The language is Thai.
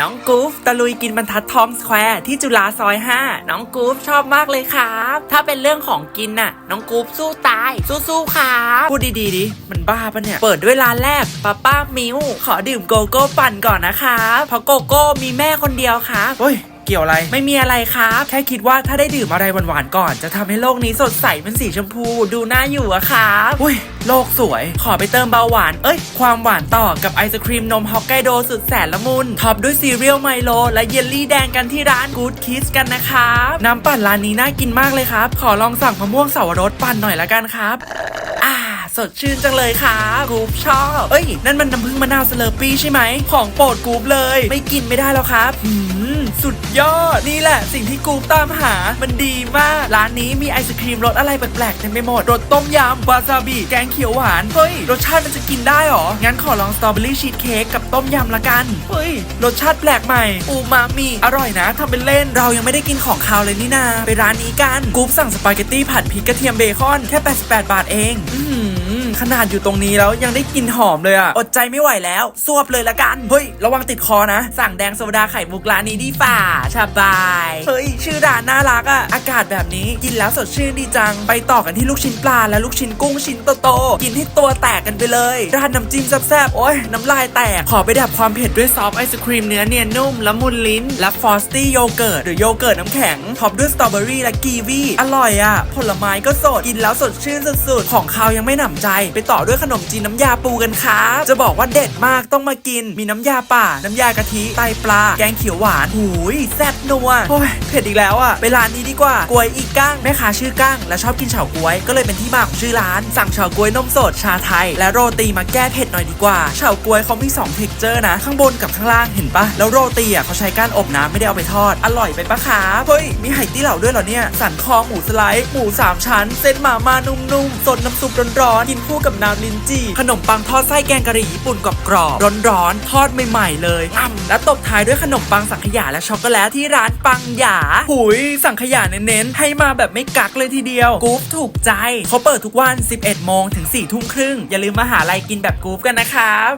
น้องกูฟตะลุยกินบรรทัดทอมสแควร์ที่จุฬาซอย 5 น้องกูฟชอบมากเลยครับ ถ้าเป็นเรื่องของกินน่ะ น้องกูฟสู้ตาย สู้ๆครับพูดดีๆดิมันบ้าปะเนี่ย เปิดด้วยร้านแรกป้าป้ามิวขอดื่มโกโก้ปั่นก่อนนะครับเพราะโกโก้มีแม่คนเดียวครับเฮ้ย เกี่ยวอะไร ไม่มีอะไรครับ แค่คิดว่าถ้าได้ดื่มอะไรหวานๆก่อน จะทำให้โลกนี้สดใสเป็นสีชมพู ดูน่าอยู่อะครับอุ้ยโลกสวย ขอไปเติมเบาหวาน เอ้ย ความหวานต่อกับไอศครีมนมฮอกไกโดสุดแสนละมุน ท็อปด้วยซีเรียลไมโล และเยลลี่แดงกันที่ร้าน Good Kids กันนะครับ น้ำปั่นร้านนี้น่ากินมากเลยครับ ขอลองสั่งมะม่วงสาวรสปั่นหน่อยละกันครับอ่า สดชื่นจังเลยครับกรูปชอบ เอ้ย นั่นมันน้ำผึ้งมะนาวสเลอร์ปี้ใช่ไหม ของโปรดกรูปเลย ไม่กินไม่ได้แล้วครับหืมสุดยอด นี่แหละ สิ่งที่กรูปตามหา มันดีมาก ร้านนี้มีไอศครีมรสอะไรแปลกๆเต็มไปหมด รสต้มยำ วาซาบิ แกงเขียวหวาน เฮ้ย รสชาติมันจะกินได้หรอ งั้นขอลองสตรอเบอรี่ชีสเค้กกับต้มยำละกัน เฮ้ย รสชาติแปลกใหม่ อูมามิ อร่อยนะทำเป็นเล่น เรายังไม่ได้กินของคาวเลยนี่นา ไปร้านนี้กัน กรูปสั่งสปาเกตตี้ผัดพริกกระเทียมเบคอน แค่ 88 บาทเอง อืมขนาดอยู่ตรงนี้แล้วยังได้กลิ่นหอมเลยอะอดใจไม่ไหวแล้วซวบเลยละกัน เฮ้ย ระวังติดคอนะ สั่งแดงโซดาไข่มุกร้านนี้ดีฝ่าสบาย เฮ้ย ชื่อร้านน่ารักอะอากาศแบบนี้กินแล้วสดชื่นดีจัง ไปต่อกันที่ลูกชิ้นปลาและลูกชิ้นกุ้งชิ้นโตๆกินให้ตัวแตกกันไปเลยราดน้ำจิ้มแซ่บๆโอ้ยน้ำลายแตกขอไปดับความเผ็ดด้วยซอฟไอศครีมเนื้อเนียนนุ่มละมุนลิ้น และฟรอสตี้โยเกิร์ตหรือโยเกิร์ตน้ำแข็งท็อปด้วยสตรอเบอรี่และกีวีอร่อยอะผลไม้ก็สดกินแล้วสดชื่นสุดๆของคาวยังไม่หนำใจ ไปต่อด้วยขนมจีนน้ำยาปูกันครับจะบอกว่าเด็ดมากต้องมากิน มีน้ำยาป่า น้ำยากะทิไตปลา แกงเขียวหวานหูยแซ่บนัวโอ้ยเผ็ดอีกแล้วอะไปร้านนี้ดีกว่ากล้วยอีกกั้งแม่ค้าชื่อกั้ง และชอบกินเฉาก๊วย ก็เลยเป็นที่มาของชื่อร้าน สั่งเฉาก๊วยนมสดชาไทย และโรตีมาแก้เผ็ดหน่อยดีกว่าเฉาก๊วยเขามี2เท็กเจอร์นะ ข้างบนกับข้างล่างเห็นปะแล้วโรตีอะเขาใช้ก้านอบนะไม่ได้เอาไปทอด อร่อยไปปะครับเฮ้ยมีไหตี้เหล่าด้วยเหรอเนี่ยสันคอหมูสไลด์หมูสามชั้น เส้นหมาม่านุ่มๆสดน้ำซุปร้อนกินคู่กับน้ำลิ้นจี่ขนมปังทอดไส้แกงกะหรี่ญี่ปุ่นกรอบๆร้อนๆทอดใหม่ๆเลยอ่ำและตบท้ายด้วยขนมปังสังขยาและช็อกโกแลตที่ร้านปังหยาหุยสังขยาเน้นๆให้มาแบบไม่กักเลยทีเดียวกรุ๊ปถูกใจเขาเปิดทุกวัน 11 โมงถึง 4 ทุ่มครึ่งอย่าลืมมาหาอะไรกินแบบกรุ๊ปกันนะครับ